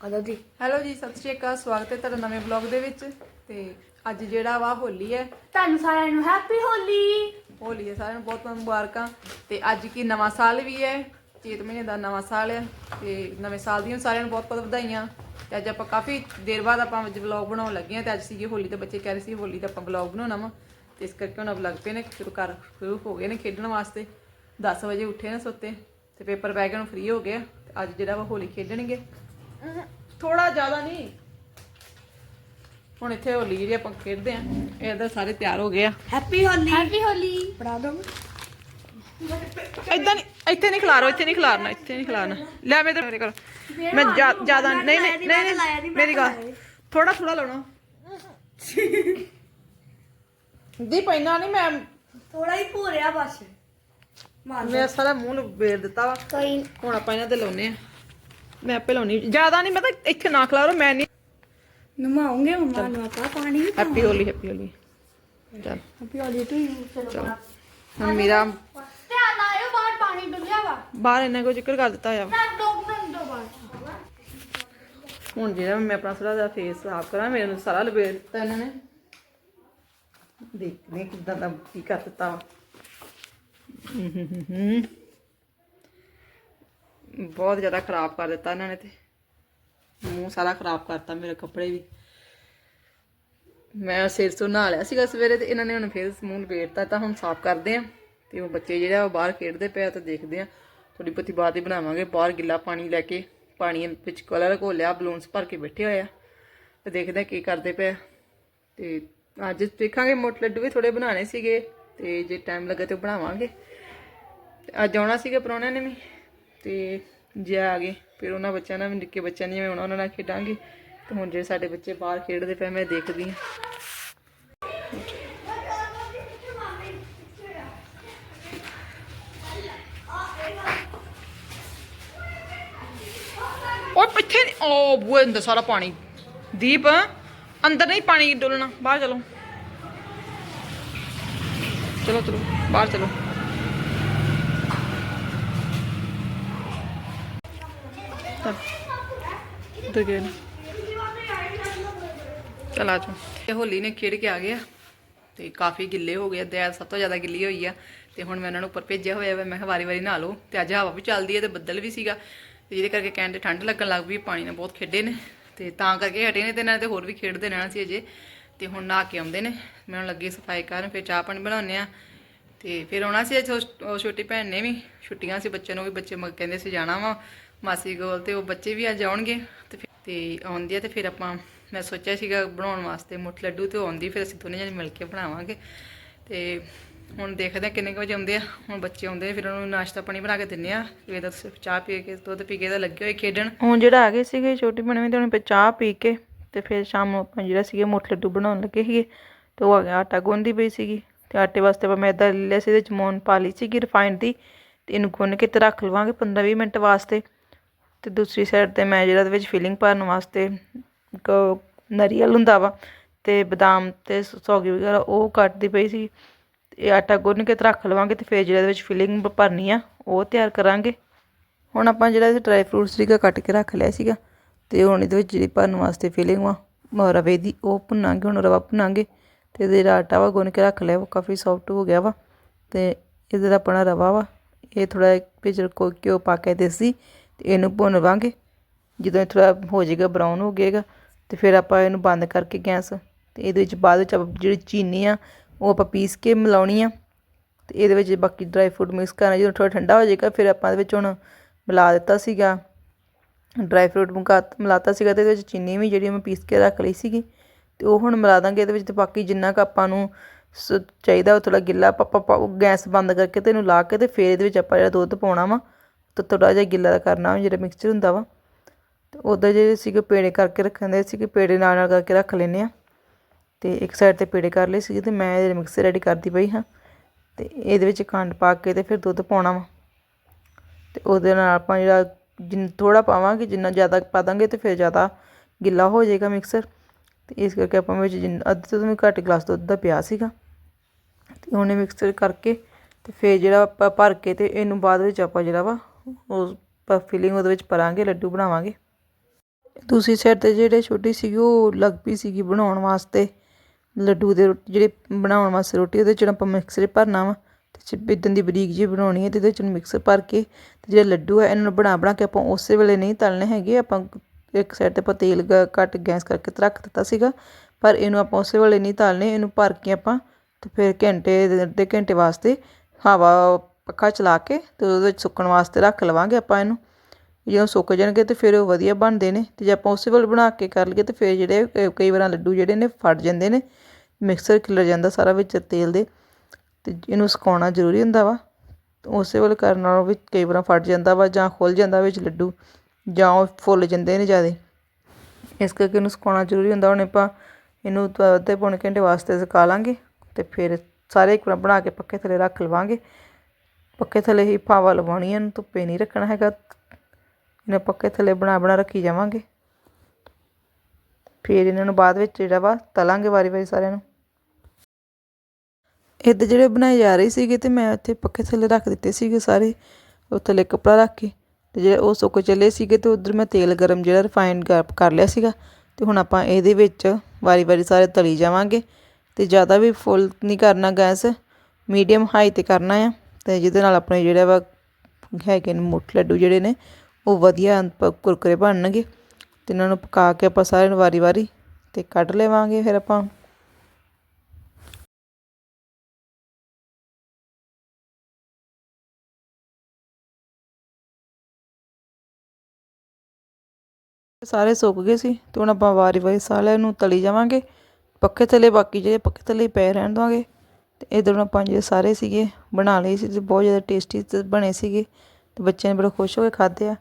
ਕਦੋਂ ਦੀ ਹੈਲੋ ਜੀ ਸਤਿ ਸ਼੍ਰੀ ਅਕਾਲ ਸਵਾਗਤ ਹੈ ਤੁਹਾਡਾ ਨਵੇਂ ਵਲੌਗ ਦੇ ਵਿੱਚ। ਤੇ ਅੱਜ ਜਿਹੜਾ ਵਾ ਹੋਲੀ ਹੈ। ਤੁਹਾਨੂੰ ਸਾਰਿਆਂ ਨੂੰ ਹੈਪੀ ਹੋਲੀ। ਹੋਲੀ ਹੈ ਸਾਰਿਆਂ ਨੂੰ ਬਹੁਤ ਬਹੁਤ ਮੁਬਾਰਕਾਂ। ਤੇ ਅੱਜ ਕੀ ਨਵਾਂ ਸਾਲ ਵੀ ਹੈ ਚੇਤ ਮਹੀਨੇ ਦਾ ਨਵਾਂ ਸਾਲ ਹੈ। ਤੇ ਨਵੇਂ ਸਾਲ ਦੀਆਂ ਸਾਰਿਆਂ ਨੂੰ ਬਹੁਤ ਬਹੁਤ ਵਧਾਈਆਂ। ਤੇ ਅੱਜ ਆਪਾਂ ਕਾਫੀ ਦੇਰ ਬਾਅਦ ਆਪਾਂ ਅੱਜ ਵਲੌਗ ਬਣਾਉਣ ਲੱਗੇ ਹਾਂ। ਤੇ ਅੱਜ ਸੀਗੀ ਹੋਲੀ ਤੇ ਬੱਚੇ ਕਹਿ ਰਹੇ ਸੀ ਹੋਲੀ ਦਾ ਆਪਾਂ ਵਲੌਗ ਬਣਾਉਣਾ ਵਾ। ਤੇ ਇਸ ਕਰਕੇ ਹੁਣ ਲੱਗ ਪਏ ਨੇ ਸ਼ੁਰੂ ਕਰ ਸ਼ੁਰੂ ਹੋ ਗਏ ਨੇ ਖੇਡਣ ਵਾਸਤੇ। 10 ਵਜੇ ਉੱਠੇ ਨੇ ਸੁੱਤੇ। ਤੇ ਪੇਪਰ ਬੈਗ ਨੂੰ ਫ੍ਰੀ ਹੋ ਗਿਆ ਅੱਜ ਜਿਹੜਾ ਵਾ ਹੋਲੀ ਖੇਡਣਗੇ। ਥੋੜਾ ਜ਼ਿਆਦਾ ਨਹੀਂ। ਹੁਣ ਇੱਥੇ ਹੋਲੀ ਜਿਹੜੀ ਆਪਾਂ ਖੇਡਦੇ ਆਂ ਇਹਦਾ ਸਾਰੇ ਤਿਆਰ ਹੋ ਗਏ ਆ। ਹੈਪੀ ਹੋਲੀ ਹੈਪੀ ਹੋਲੀ ਬਣਾ ਦੋ। ਇਦਾਂ ਨਹੀਂ ਇੱਥੇ ਨਹੀਂ ਖਿਲਾਰੋ ਇੱਥੇ ਨਹੀਂ ਖਿਲਾਰਨਾ ਇੱਥੇ ਨਹੀਂ ਖਿਲਾਰਨਾ। ਲੈ ਮੇਰੇ ਮੇਰੇ ਕੋਲ। ਮੈਂ ਜ਼ਿਆ- ਜ਼ਿਆਦਾ ਨਹੀਂ ਨਹੀਂ ਨਹੀਂ ਨਹੀਂ ਮੇਰੀ ਗੱਲ। ਥੋੜਾ ਥੋੜਾ ਲਾਉਣਾ। ਦੀ ਪੈਣਾ ਨਹੀਂ ਮੈਂ ਥੋੜਾ ਹੀ ਭੂਰਿਆ ਬਸ। ਮੈਂ ਸਾਰਾ ਮੂੰਹ ਨੂੰ ਵੇਰ ਦਿੱਤਾ ਵਾ। ਕੋਈ ਹੁਣ ਆਪਾਂ ਇਹਨਾਂ ਤੇ ਲਾਉਨੇ ਆ ਮੈਂ ਆਪੇ ਲਾਉਣੀ। ਜ਼ਿਆਦਾ ਨਹੀਂ ਮੈਂ ਤਾਂ ਇੱਥੇ ਨਾ ਖਿਲਾਰੋ ਮੈਂ ਨਹੀਂ। ਨਮਾਉਂਗੇ ਮੰਮਾ ਨੂੰ ਆਪਾਂ ਪਾਣੀ ਹੈਪੀ ਹੋਲੀ ਹੈਪੀ ਹੋਲੀ ਚੱਲ। ਹੈਪੀ ਹੋਲੀ ਟੂ ਯੂ ਚਲੋ। ਹੁਣ ਮੇਰਾ ਧਿਆਨ ਲਾਇਓ ਬਾਹਰ ਪਾਣੀ ਡੁੱਲਿਆ ਵਾ। ਬਾਹਰ ਇੰਨਾ ਕੁ ਜ਼ਿਕਰ ਕਰ ਦਿੱਤਾ ਬਾਹਰ ਹੁਣ ਜਿਹੜਾ ਮੈਂ ਆਪਣਾ ਥੋੜਾ ਜਿਹਾ ਫੇਸ ਸਾਫ਼ ਕਰਾਂ ਮੇਰੇ ਨੂੰ ਸਾਰਾ ਲਪੇਟ ਦਿੱਤਾ ਇਹਨਾਂ ਨੇ। ਦੇਖਦੇ ਹਾਂ ਕਿੱਦਾਂ ਦਾ ਕੀ ਕਰ ਦਿੱਤਾ ਹਮ ਹਮ ਹਮ। ਬਹੁਤ ਜ਼ਿਆਦਾ ਖਰਾਬ ਕਰ ਦਿੱਤਾ ਇਹਨਾਂ ਨੇ ਤੇ। ਮੂੰਹ ਸਾਰਾ ਖਰਾਬ ਕਰਤਾ ਮੇਰੇ ਕੱਪੜੇ ਵੀ। ਮੈਂ ਸਿਰ ਤੋਂ ਨਹਾ ਲਿਆ ਸੀਗਾ ਸਵੇਰੇ ਤੇ ਇਹਨਾਂ ਨੇ ਹੁਣ ਫੇਰ ਮੂੰਹ ਲਪੇਟਤਾ ਤਾਂ ਹੁਣ ਸਾਫ਼ ਕਰਦੇ ਆ ਤੇ ਉਹ ਬੱਚੇ ਜਿਹੜਾ ਉਹ ਬਾਹਰ ਖੇਡਦੇ ਪਏ ਆ ਤਾਂ ਦੇਖਦੇ ਆ ਥੋੜੀ ਬਹੁਤੀ ਬਾਅਦ ਹੀ ਬਣਾਵਾਂਗੇ। ਬਾਹਰ ਗਿੱਲਾ ਪਾਣੀ ਲੈ ਕੇ ਪਾਣੀ ਵਿੱਚ ਕਲਰ ਘੋਲਿਆ, ਬਲੂਨਸ ਭਰ ਕੇ ਬੈਠੇ ਹੋਏ ਆ। ਤੇ ਦੇਖਦੇ ਆ ਕੀ ਕਰਦੇ ਪਏ ਆ। ਤੇ ਅੱਜ ਦੇਖਾਂਗੇ ਮੋਟ ਲੱਡੂ ਵੀ ਥੋੜੇ ਬਣਾਉਣੇ ਸੀਗੇ ਤੇ ਜੇ ਟਾਈਮ ਲੱਗੇ ਤੇ ਉਹ ਬਣਾਵਾਂਗੇ। ਤੇ ਅੱਜ ਆਉਣਾ ਸੀਗਾ ਪ੍ਰਾਹੁਣਿਆਂ ਨੇ ਵੀ। ਤੇ ਜੇ ਆ ਗਏ, ਫਿਰ ਉਹਨਾਂ ਬੱਚਿਆਂ ਨਾਲ ਨਿੱਕੇ ਬੱਚਿਆਂ ਨੇ ਜਿਵੇਂ ਆਉਣਾ ਉਹਨਾਂ ਨਾਲ ਖੇਡਾਂਗੇ। ਤੇ ਹੁਣ ਜਿਹੜੇ ਸਾਡੇ ਬੱਚੇ ਬਾਹਰ ਖੇਡਦੇ ਪਏ ਮੈਂ ਦੇਖਦੀ ਹਾਂ। ਉਹ ਪਿੱਛੇ ਨੀ- ਓ, ਬੂਏ, ਅੰਦਰ ਸਾਰਾ ਪਾਣੀ। ਦੀਪ, ਅੰਦਰ ਨਹੀਂ ਪਾਣੀ ਡੋਲਣਾ, ਬਾਹਰ ਚਲੋ। ਚਲੋ ਚਲੋ, ਬਾਹਰ ਚਲੋ ਚੱਲ ਉਧਰ ਗਏ ਨੇ। ਚਲ ਆ ਜਾਓ। ਤੇ ਹੋਲੀ ਨੇ ਖੇਡ ਕੇ ਆ ਗਿਆ ਤੇ ਕਾਫੀ ਗਿੱਲੇ ਹੋ ਗਏ ਦੈਲ ਸਭ ਤੋਂ ਜ਼ਿਆਦਾ ਗਿੱਲੀ ਹੋਈ ਆ ਤੇ ਹੁਣ ਮੈਂ ਇਹਨਾਂ ਨੂੰ ਉੱਪਰ ਭੇਜਿਆ ਹੋਇਆ ਵਾ। ਮੈਂ ਕਿਹਾ ਵਾਰੀ ਵਾਰੀ ਨਹਾ ਲਓ ਤੇ ਅੱਜ ਹਵਾ ਵੀ ਚੱਲਦੀ ਹੈ ਤੇ ਬੱਦਲ ਵੀ ਸੀਗਾ ਤੇ ਜਿਹਦੇ ਕਰਕੇ ਕਹਿੰਦੇ ਠੰਡ ਲੱਗਣ ਲੱਗ ਪਈ ਪਾਣੀ ਨਾਲ ਬਹੁਤ ਖੇਡੇ ਨੇ ਤੇ ਤਾਂ ਕਰਕੇ ਹਟੇ ਨੇ ਤੇ ਨਾਲ ਤੇ ਹੋਰ ਵੀ ਖੇਡਦੇ ਰਹਿਣਾ ਸੀ ਅਜੇ ਤੇ ਹੁਣ ਨਹਾ ਕੇ ਆਉਂਦੇ ਨੇ। ਮੈਂ ਹੁਣ ਲੱਗੀ ਸਫ਼ਾਈ ਕਰਨ, ਫਿਰ ਚਾਹ ਪਾਣੀ ਬਣਾਉਂਦੇ ਆ ਤੇ ਫਿਰ ਆਉਣਾ ਸੀ ਅੱਜ ਛੋਟੀ ਭੈਣ ਨੇ ਵੀ। ਛੁੱਟੀਆਂ ਸੀ ਬੱਚੇ ਨੂੰ ਵੀ, ਬੱਚੇ ਮ- ਕਹਿੰਦੇ ਸੀ ਜਾਣਾ ਵਾ। ਮਾਸੀ ਕੋਲ ਤੇ ਉਹ ਬੱਚੇ ਵੀ ਅੱਜ ਆਉਣਗੇ ਤੇ ਫਿਰ- ਤੇ ਆਉਂਦੀ ਆ ਤੇ ਫਿਰ ਆਪਾਂ ਮੈਂ ਸੋਚਿਆ ਸੀਗਾ ਬਣਾਉਣ ਵਾਸਤੇ ਮੁੱਠ ਲੱਡੂ ਤੇ ਉਹ ਆਉਂਦੀ ਫਿਰ ਅਸੀਂ ਦੋਨੇ ਜਣੇ ਮਿਲ ਕੇ ਬਣਾਵਾਂਗੇ। ਤੇ ਹੁਣ ਦੇਖਦੇ ਆ ਕਿੰਨੇ ਕੁ ਵਜੇ ਆਉਂਦੇ ਆ। ਹੁਣ ਬੱਚੇ ਆਉਂਦੇ ਆ, ਫਿਰ ਉਹਨੂੰ ਨਾਸ਼ਤਾ ਪਾਣੀ ਬਣਾ ਕੇ ਦਿੰਨੇ ਆ ਫਿਰ ਤਾਂ ਚਾਹ ਪੀ ਕੇ ਦੁੱਧ ਪੀ ਕੇ ਤਾਂ ਲੱਗੇ ਹੋਏ ਖੇਡਣ। ਹੁਣ ਜਿਹੜਾ ਆ ਗਏ ਸੀਗੇ ਛੋਟੀ ਭੈਣ ਵੀ ਤੇ ਉਹਨੇ ਚਾਹ ਪੀ ਕੇ ਤੇ ਫਿਰ ਸ਼ਾਮ ਨੂੰ ਆਪਾਂ ਜਿਹੜਾ ਸੀਗੇ ਮੁੱਠ ਲੱਡੂ ਬਣਾਉਣ ਲੱਗੇ ਸੀਗੇ। ਤੇ ਉਹ ਆ ਗਿਆ ਆਟਾ ਗੁੰਨਦੀ ਪਈ ਸੀਗੀ। ਤੇ ਆਟੇ ਵਾਸਤੇ ਆਪਾਂ ਮੈਦਾ ਲੈ ਲਿਆ ਸੀ ਇਹਦੇ ਚ ਪਾ ਲਈ ਸੀਗੀ ਰਿਫਾਈਨਡ ਦੀ। ਤੇ ਇਹਨੂੰ ਗੁੰਨ ਕੇ ਤੇ ਰੱਖ ਲਵਾਂਗੇ 15-20 ਮਿੰਟ ਵਾਸਤੇ। ਅਤੇ ਦੂਸਰੀ ਸਾਈਡ ਤੇ ਮੈਂ ਜਿਹੜਾ ਉਹਦੇ ਵਿੱਚ ਫਿਲਿੰਗ ਭਰਨ ਵਾਸਤੇ ਕ- ਨਰੀਅਲ ਹੁੰਦਾ ਵਾ ਅਤੇ ਬਦਾਮ ਤੇ ਸੌਗੀ ਵਗੈਰਾ ਉਹ ਕੱਟਦੀ ਪਈ ਸੀ। ਤੇ ਇਹ ਆਟਾ ਗੁੰਨ ਕੇ ਤਾਂ ਰੱਖ ਲਵਾਂਗੇ ਅਤੇ ਫਿਰ ਜਿਹੜਾ ਇਹਦੇ ਵਿੱਚ ਫਿਲਿੰਗ ਭਰਨੀ ਆ, ਉਹ ਤਿਆਰ ਕਰਾਂਗੇ। ਹੁਣ ਆਪਾਂ ਜਿਹੜਾ ਇਹਦੇ ਡਰਾਈ ਫਰੂਟਸ ਸੀਗਾ ਕੱਟ ਕੇ ਰੱਖ ਲਿਆ ਸੀਗਾ ਅਤੇ ਹੁਣ ਇਹਦੇ ਵਿੱਚ ਜਿਹੜੀ ਭਰਨ ਵਾਸਤੇ ਫਿਲਿੰਗ ਵਾ, ਮ- ਰਵੇ ਦੀ, ਉਹ ਭੁੰਨਾਂਗੇ, ਹੁਣ ਰਵਾ ਭੁੰਨਾਂਗੇ। ਅਤੇ ਇਹਦੇ ਜਿਹੜਾ ਆਟਾ ਵਾ ਗੁੰਨ ਕੇ ਰੱਖ ਲਿਆ, ਉਹ ਕਾਫੀ ਸੌਫਟ ਹੋ ਗਿਆ ਵਾ ਅਤੇ ਇਹਦੇ ਦਾ ਆਪਣਾ ਰਵਾ ਵਾ। ਇਹ ਥੋੜਾ ਵਿੱਚ ਕੋਈ ਘਿਓ ਪਾ ਕੇ ਦੇਸੀ ਅਤੇ ਇਹਨੂੰ ਭੁੰਨਵਾਂਗੇ। ਜਦੋਂ ਇਹ ਥੋੜ੍ਹਾ ਹੋ ਜਾਏਗਾ ਬਰਾਊਨ ਹੋ ਜਾਏਗਾ ਅਤੇ ਫਿਰ ਆਪਾਂ ਇਹਨੂੰ ਬੰਦ ਕਰਕੇ ਗੈਸ ਅਤੇ ਇਹਦੇ ਵਿੱਚ ਬਾਅਦ ਵਿੱਚ ਆਪਾਂ ਜਿਹੜੀ ਚੀਨੀ ਆ, ਉਹ ਆਪਾਂ ਪੀਸ ਕੇ ਮਿਲਾਉਣੀ ਆ। ਅਤੇ ਇਹਦੇ ਵਿੱਚ ਬਾਕੀ ਡਰਾਈ ਫਰੂਟ ਮਿਕਸ ਕਰਨਾ, ਜਦੋਂ ਥੋੜ੍ਹਾ ਠੰਡਾ ਹੋ ਜਾਏਗਾ, ਫਿਰ ਆਪਾਂ ਇਹਦੇ ਵਿੱਚ ਹੁਣ ਮਿਲਾ ਦਿੱਤਾ ਸੀਗਾ। ਡਰਾਈ ਫਰੂਟ ਮੁਕਾ ਮਿਲਾਤਾ ਸੀਗਾ ਤੇ ਇਹਦੇ ਵਿੱਚ ਚੀਨੀ ਵੀ ਜਿਹੜੀ ਮੈਂ ਪੀਸ ਕੇ ਰੱਖ ਲਈ ਸੀਗੀ। ਤੇ ਉਹ ਹੁਣ ਮਿਲਾ ਦਾਂਗੇ ਇਹਦੇ ਵਿੱਚ ਤੇ ਬਾਕੀ ਜਿੰਨਾ ਕੁ ਆਪਾਂ ਨੂੰ ਸ- ਚਾਹੀਦਾ, ਉਹ ਥੋੜਾ ਗਿੱਲਾ ਆਪਾਂ ਆਪਾਂ ਗੈਸ ਬੰਦ ਕਰਕੇ ਤੇ ਇਹਨੂੰ ਲਾ ਕੇ ਤੇ ਫਿਰ ਇਹਦੇ ਵਿੱਚ ਆਪਾਂ ਜਿਹੜਾ ਦੁੱਧ ਪਾਉਣਾ ਵਾ ਤੇ ਥੋੜਾ ਜਿਹਾ ਗਿੱਲਾ ਦਾ ਕਰਨਾ ਵਾ, ਜਿਹੜਾ ਮਿਕਸਚਰ ਹੁੰਦਾ ਵਾ। ਤੇ ਉੱਧਰ ਜਿਹੜੇ ਸੀਗੇ ਪੇੜੇ ਕਰਕੇ ਰੱਖਣ ਦੇ ਸੀਗੇ, ਪੇੜੇ ਨਾਲ ਨਾਲ ਕਰਕੇ ਰੱਖ ਲੈਨੇ ਆ। ਤੇ ਇੱਕ ਸਾਈਡ ਤੇ ਪੇੜੇ ਕਰ ਲਏ ਸੀਗੇ ਤੇ ਮੈਂ ਇਹ ਮਿਕਸਰ ਰੈਡੀ ਕਰਦੀ ਪਈ ਹਾਂ। ਤੇ ਇਹਦੇ ਵਿੱਚ ਖੰਡ ਪਾ ਕੇ ਤੇ ਫਿਰ ਦੁੱਧ ਪਾਉਣਾ ਵਾ। ਤੇ ਉਹਦੇ ਨਾਲ ਆਪਾਂ ਜਿਹੜਾ ਜਿੰਨ ਥੋੜਾ ਪਾਵਾਂਗੇ, ਜਿੰਨਾ ਜ਼ਿਆਦਾ ਪਾ ਦਾਂਗੇ ਤੇ ਫਿਰ ਜ਼ਿਆਦਾ ਗਿੱਲਾ ਹੋ ਜਾਏਗਾ ਮਿਕਸਰ ਤੇ ਇਸ ਕਰਕੇ ਆਪਾਂ ਵਿੱਚ ਜਿੰਨ ਅੱਧੇ ਤੋਂ ਵੀ ਘੱਟ ਗਲਾਸ ਦੁੱਧ ਦਾ ਪਿਆ ਸੀਗਾ। ਤੇ ਉਹਨੇ ਮਿਕਸਰ ਕਰਕੇ ਤੇ ਫਿਰ ਜਿਹੜਾ ਆਪਾਂ ਭਰ ਕੇ ਤੇ ਇਹਨੂੰ ਬਾਅਦ ਵਿੱਚ ਆਪਾਂ ਜਿਹੜਾ ਵਾ ਉਹ ਫਿਲਿੰਗ ਉਹਦੇ ਵਿੱਚ ਭਰਾਂਗੇ ਲੱਡੂ ਬਣਾਵਾਂਗੇ। ਦੂਸਰੀ ਸਾਈਡ ਤੇ ਜਿਹੜੇ ਛੋਟੀ ਸੀਗੀ, ਉਹ ਲੱਗ ਪਈ ਸੀਗੀ ਬਣਾਉਣ ਵਾਸਤੇ। ਲੱਡੂ ਦੇ ਰੋਟੀ, ਜਿਹੜੇ ਬਣਾਉਣ ਵਾਸਤੇ ਰੋਟੀ, ਉਹਦੇ ਚ ਆਪਾਂ ਮਿਕਸਰ ਭਰਨਾ ਵਾ। ਤੇ ਇਦਾਂ ਦੀ ਬਰੀਕ ਜਿਹੀ ਬਣਾਉਣੀ ਹੈ ਤੇ ਇਹਦੇ ਚ ਮਿਕਸਰ ਭਰ ਕੇ ਤੇ ਜਿਹੜੇ ਲੱਡੂ ਹੈ, ਇਹਨਾਂ ਨੂੰ ਬਣਾ ਬਣਾ ਕੇ ਆਪਾਂ ਉਸੇ ਵੇਲੇ ਨਹੀਂ ਤਲਨੇ ਹੈਗੇ। ਆਪਾਂ ਇੱਕ ਸਾਈਡ ਤੇ ਆਪਾਂ ਤੇਲ ਗ- ਘੱਟ ਗੈਸ ਕਰਕੇ ਰੱਖ ਦਿੱਤਾ ਸੀਗਾ, ਪਰ ਇਹਨੂੰ ਆਪਾਂ ਉਸੇ ਵੇਲੇ ਨਹੀਂ ਤਲਨੇ ਇਹਨੂੰ ਭਰ ਕੇ ਆਪਾਂ ਤੇ ਫਿਰ ਘੰਟੇ, ਅੱਧੇ ਘੰਟੇ ਵਾਸਤੇ ਹਵਾ ਪੱਖਾ ਚਲਾ ਕੇ ਤੇ ਉਹਦੇ ਵਿੱਚ ਸੁੱਕਣ ਵਾਸਤੇ ਰੱਖ ਲਵਾਂਗੇ ਆਪਾਂ ਇਹਨੂੰ। ਜਦੋਂ ਸੁੱਕ ਜਾਣਗੇ ਤੇ ਫਿਰ ਉਹ ਵਧੀਆ ਬਣਦੇ ਨੇ ਤੇ ਜੇ ਆਪਾਂ ਉਸੇ ਵੇਲੇ ਬਣਾ ਕੇ ਕਰ ਲਈਏ ਤੇ ਫਿਰ ਜਿਹੜੇ ਕ- ਕਈ ਵਾਰਾਂ ਲੱਡੂ ਜਿਹੜੇ ਨੇ ਫਟ ਜਾਂਦੇ ਨੇ, ਮਿਕਸਰ ਖਿਲਰ ਜਾਂਦਾ ਸਾਰਾ ਵਿੱਚ ਤੇਲ ਦੇ ਤੇ ਇਹਨੂੰ ਸੁਕਾਉਣਾ ਜ਼ਰੂਰੀ ਹੁੰਦਾ ਵਾ। ਉਸੇ ਵੇਲੇ ਕਰਨ ਨਾਲ ਵੀ ਕਈ ਵਾਰਾਂ ਫਟ ਜਾਂਦਾ ਵਾ ਜਾਂ ਖੁੱਲ ਜਾਂਦਾ ਵਿੱਚ ਲੱਡੂ ਜਾਂ ਉਹ ਫੁੱਲ ਜਾਂਦੇ ਨੇ ਜ਼ਿਆਦੇ। ਇਸ ਕਰਕੇ ਇਹਨੂੰ ਸੁਕਾਉਣਾ ਜ਼ਰੂਰੀ ਹੁੰਦਾ। ਹੁਣ ਆਪਾਂ ਇਹਨੂੰ ਅੱਧੇ ਪੌਣੇ ਘੰਟੇ ਵਾਸਤੇ ਸੁਕਾ ਲਾਂਗੇ ਤੇ ਫਿਰ ਸਾਰੇ ਇੱਕ ਵਾਰ ਬਣਾ ਕੇ ਪੱਖੇ ਥੱਲੇ ਰੱਖ ਲਵਾਂਗੇ। ਪੱਕੇ ਥੱਲੇ ਹੀ ਪਾਵਾ ਲਵਾਉਣੀ ਹੈ ਇਹਨੂੰ ਧੁੱਪੇ ਨਹੀਂ ਰੱਖਣਾ ਹੈਗਾ। ਇਹਨੂੰ ਪੱਕੇ ਥੱਲੇ ਬਣਾ ਬਣਾ ਰੱਖੀ ਜਾਵਾਂਗੇ। ਫਿਰ ਇਹਨਾਂ ਨੂੰ ਬਾਅਦ ਵਿੱਚ ਜਿਹੜਾ ਵਾ ਤਲਾਂਗੇ ਵਾਰੀ ਵਾਰੀ ਸਾਰਿਆਂ ਨੂੰ। ਇੱਦਾਂ ਜਿਹੜੇ ਬਣਾਏ ਜਾ ਰਹੇ ਸੀਗੇ ਤੇ ਮੈਂ ਉੱਥੇ ਪੱਕੇ ਥੱਲੇ ਰੱਖ ਦਿੱਤੇ ਸੀਗੇ ਸਾਰੇ। ਉਹ ਥੱਲੇ ਕੱਪੜਾ ਰੱਖ ਕੇ ਤੇ ਜਿਹੜੇ ਉਹ ਸੁੱਕ ਚੱਲੇ ਸੀਗੇ ਤੇ ਉਧਰ ਮੈਂ ਤੇਲ ਗਰਮ ਜਿਹੜਾ ਰਿਫਾਈਨਡ ਕਰ ਲਿਆ ਸੀਗਾ ਤੇ ਹੁਣ ਆਪਾਂ ਇਹਦੇ ਵਿੱਚ ਵਾਰੀ ਵਾਰੀ ਸਾਰੇ ਤਲੀ ਜਾਵਾਂਗੇ ਤੇ ਜ਼ਿਆਦਾ ਵੀ ਫੁੱਲ ਨਹੀਂ ਕਰਨਾ ਗੈਸ, ਮੀਡੀਅਮ ਹਾਈ ਤੇ ਕਰਨਾ ਆ। ਅਤੇ ਜਿਹਦੇ ਨਾਲ ਆਪਣੇ ਜਿਹੜਾ ਵਾ ਹੈਗੇ ਨੇ ਮੁੱਠ ਲੱਡੂ ਜਿਹੜੇ ਨੇ, ਉਹ ਵਧੀਆ ਪ- ਕੁਰਕਰੇ ਬਣਨਗੇ। ਅਤੇ ਇਹਨਾਂ ਨੂੰ ਪਕਾ ਕੇ ਆਪਾਂ ਸਾਰਿਆਂ ਨੂੰ ਵਾਰੀ ਵਾਰੀ ਅਤੇ ਕੱਢ ਲਵਾਂਗੇ ਫਿਰ ਆਪਾਂ। ਸਾਰੇ ਸੁੱਕ ਗਏ ਸੀ ਤੇ ਹੁਣ ਆਪਾਂ ਵਾਰੀ ਵਾਰੀ ਸਾਰਿਆਂ ਨੂੰ ਤਲੀ ਜਾਵਾਂਗੇ। ਪੱਖੇ ਥੱਲੇ ਬਾਕੀ ਜਿਹੜੇ ਪੱਖੇ ਥੱਲੇ ਹੀ ਪਏ ਰਹਿਣ ਦਵਾਂਗੇ। ਅਤੇ ਇੱਧਰੋਂ ਆਪਾਂ ਜਿਹੜੇ ਸਾਰੇ ਸੀਗੇ ਬਣਾ ਲਏ ਸੀ ਅਤੇ ਬਹੁਤ ਜ਼ਿਆਦਾ ਟੇਸਟੀ ਤੇ ਬਣੇ ਸੀਗੇ ਅਤੇ ਬੱਚਿਆਂ ਨੇ ਬੜੇ ਖੁਸ਼ ਹੋ ਕੇ ਖਾਧੇ ਆ।